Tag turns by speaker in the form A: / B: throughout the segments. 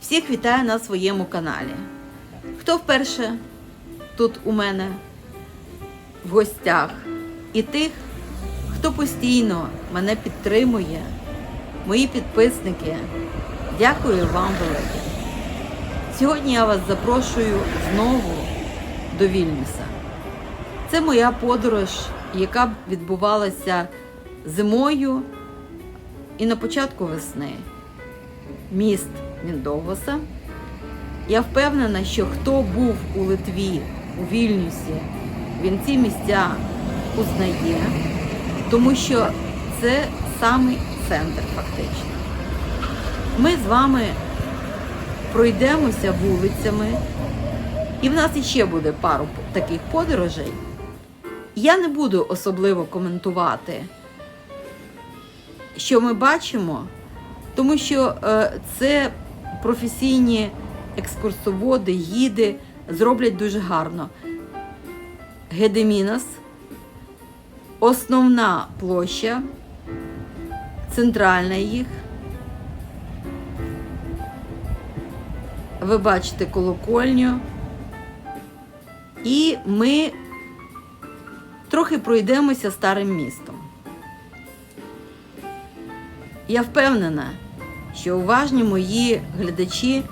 A: Всіх вітаю на своєму каналі. Хто вперше тут у мене в гостях, і тих, хто постійно мене підтримує, мої підписники, дякую вам велике. Сьогодні я вас запрошую знову до Вільнюса. Це моя подорож, яка відбувалася зимою і на початку весни. Міст Міндовоса. Я впевнена, що хто був у Литві, у Вільнюсі, він ці місця узнає, тому що це самий центр фактично. Ми з вами пройдемося вулицями, і в нас іще буде пару таких подорожей. Я не буду особливо коментувати, що ми бачимо, тому що е, це професійні екскурсоводи, гіди зроблять дуже гарно. Гедемінас, основна площа, центральна їх. Ви бачите колокольню. І ми трохи пройдемося старим містом. Я впевнена, що уважні мої глядачі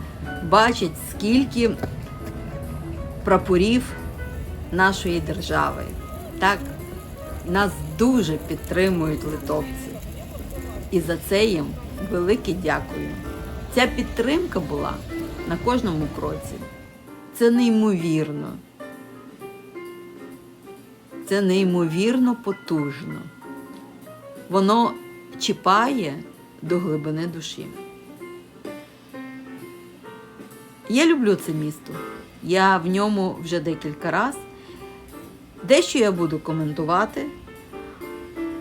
A: бачать, скільки прапорів нашої держави. Так, нас дуже підтримують литовці. І за це їм велике дякую. Ця підтримка була на кожному кроці. Це неймовірно. Це неймовірно потужно. Воно чіпає до глибини душі. Я люблю це місто. Я в ньому вже декілька разів. Дещо я буду коментувати,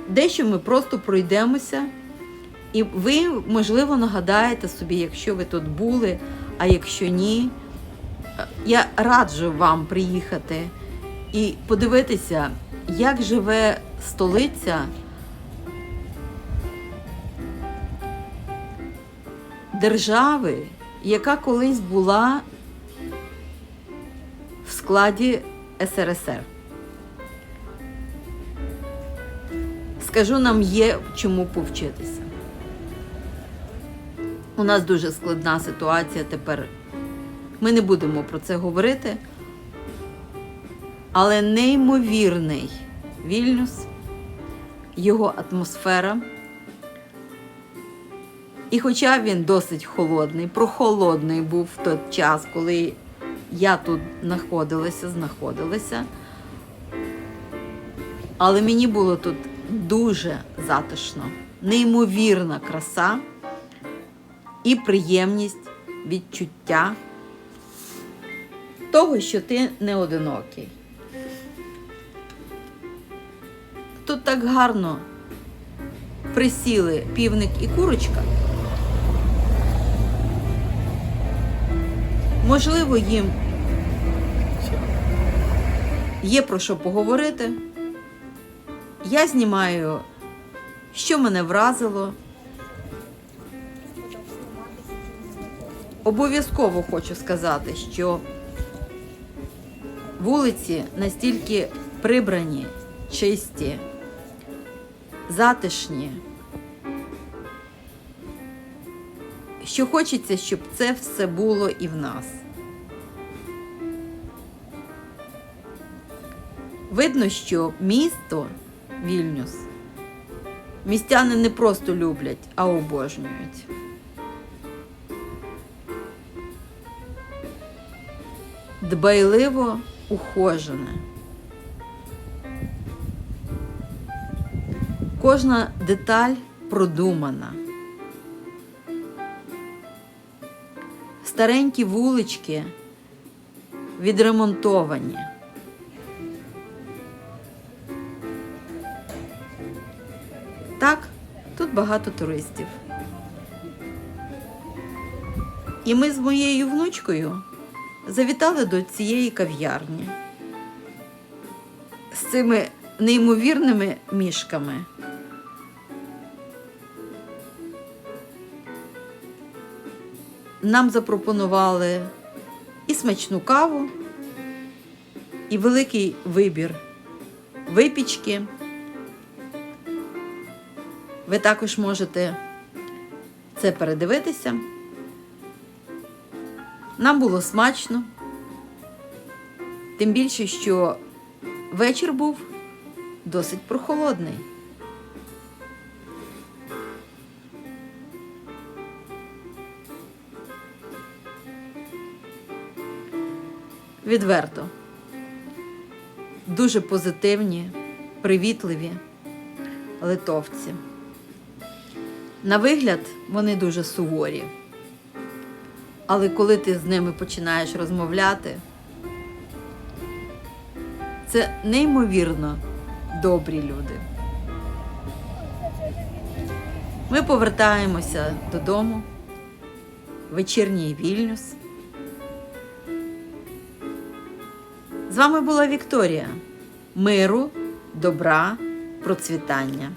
A: дещо ми просто пройдемося. І ви, можливо, нагадаєте собі, якщо ви тут були, а якщо ні, я раджу вам приїхати і подивитися, як живе столиця держави, яка колись була в складі СРСР. Скажу, нам є чому повчитися. У нас дуже складна ситуація тепер. Ми не будемо про це говорити. Але неймовірний Вільнюс, його атмосфера. І хоча він досить холодний, прохолодний був в той час, коли я тут знаходилася, знаходилася. Але мені було тут дуже затишно, неймовірна краса і приємність відчуття того, що ти не одинокий. Тут так гарно присіли півник і курочка. Можливо, їм є про що поговорити. Я знімаю, що мене вразило. Обов'язково хочу сказати, що вулиці настільки прибрані, чисті, затишні, що хочеться, щоб це все було і в нас. Видно, що місто Вільнюс містяни не просто люблять, а обожнюють. Дбайливо ухожене. Кожна деталь продумана. Старенькі вулички відремонтовані. Так, тут багато туристів. І ми з моєю внучкою завітали до цієї кав'ярні з цими неймовірними мішками. Нам запропонували і смачну каву, і великий вибір випічки. Ви також можете це передивитися. Нам було смачно, тим більше, що вечір був досить прохолодний. Відверто. Дуже позитивні, привітливі литовці. На вигляд вони дуже суворі. Але коли ти з ними починаєш розмовляти, це неймовірно добрі люди. Ми повертаємося додому, вечірній Вільнюс. Вами була Вікторія. Миру, добра, процвітання.